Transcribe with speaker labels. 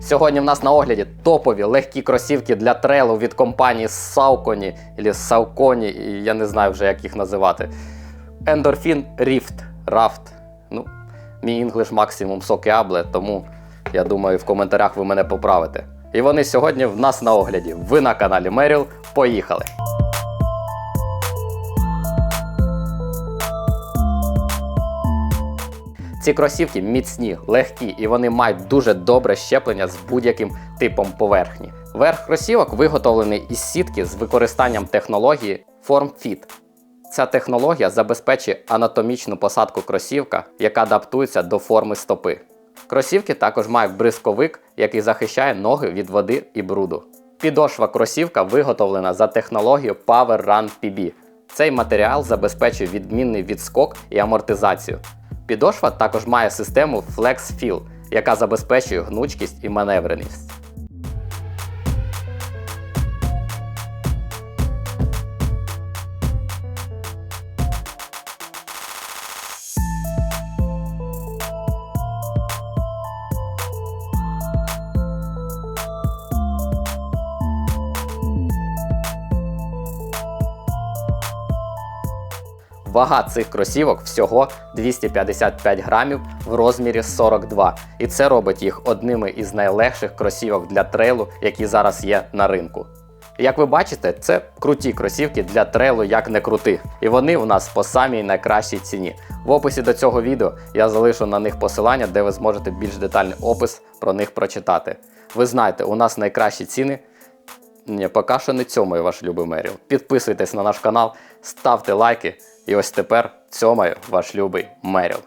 Speaker 1: Сьогодні в нас на огляді топові легкі кросівки для трейлу від компанії Saucony або Saucony, я не знаю вже, як їх називати. Endorphin Rift. Raft. Ну, мій інглиш максимум сокеабле, тому я думаю, в коментарях ви мене поправите. І вони сьогодні в нас на огляді. Ви на каналі Меріл. Поїхали! Ці кросівки міцні, легкі і вони мають дуже добре щеплення з будь-яким типом поверхні. Верх кросівок виготовлений із сітки з використанням технології FormFit. Ця технологія забезпечує анатомічну посадку кросівка, яка адаптується до форми стопи. Кросівки також мають бризковик, який захищає ноги від води і бруду. Підошва кросівка виготовлена за технологією Power Run PB. Цей матеріал забезпечує відмінний відскок і амортизацію. Підошва також має систему Flex Fill, яка забезпечує гнучкість і маневреність. Вага цих кросівок всього 255 грамів в розмірі 42, і це робить їх одними із найлегших кросівок для трейлу, які зараз є на ринку. Як ви бачите, це круті кросівки для трейлу як не крути, і вони у нас по самій найкращій ціні. В описі до цього відео я залишу на них посилання, де ви зможете більш детальний опис про них прочитати. Ви знаєте, у нас найкращі ціни. Ні, поки що не цьомаю ваш любий Меріл. Підписуйтесь на наш канал, ставте лайки. І ось тепер цьомаю ваш любий Меріл.